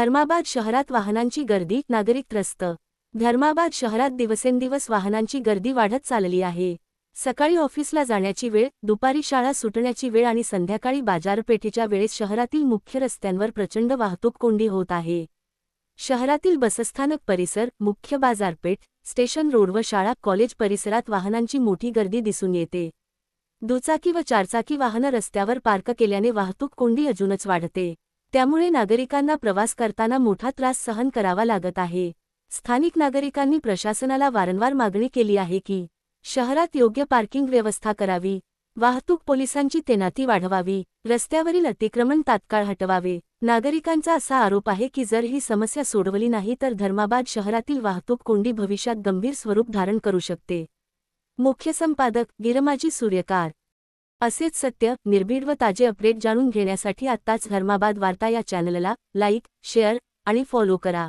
धर्माबाद शहरात वाहनांची गर्दी नागरिक त्रस्त धर्माबाद शहरात दिवसेंदिवस वाहनांची गर्दी वाढत चालली आहे. सकाळी ऑफिसला जाण्याची वेळ दुपारी शाळा सुटण्याची वेळ आणि संध्याकाळी बाजारपेठेच्या वेळेत शहरातील मुख्य रस्त्यांवर प्रचंड वाहतूक कोंडी होत आहे. शहरातील बसस्थानक परिसर मुख्य बाजारपेठ स्टेशन रोड व शाळा कॉलेज परिसरात वाहनांची मोठी गर्दी दिसून येते. दुचाकी व चारचाकी वाहनं रस्त्यावर पार्क केल्याने वाहतूक कोंडी अजूनच वाढते. त्यामुळे नागरिकांना प्रवास करताना मोठा त्रास सहन करावा लागत आहे. स्थानिक नागरिकांनी प्रशासनाला वारंवार मागणी केली आहे की शहरात योग्य पार्किंग व्यवस्था करावी वाहतूक पोलिसांची तैनाती वाढवावी रस्त्यावरील अतिक्रमण तात्काळ हटवावे. नागरिकांचा असा आरोप आहे की जर ही समस्या सोडवली नाही तर धर्माबाद शहरातील वाहतूक कोंडी भविष्यात गंभीर स्वरूप धारण करू शकते. मुख्य संपादक गिरमाजी सूर्यकार असेच सत्य निर्भीड व ताजे अपडेट जाणून घेण्यासाठी आत्ताच धर्माबाद वार्ता या चॅनलला लाईक शेअर आणि फॉलो करा.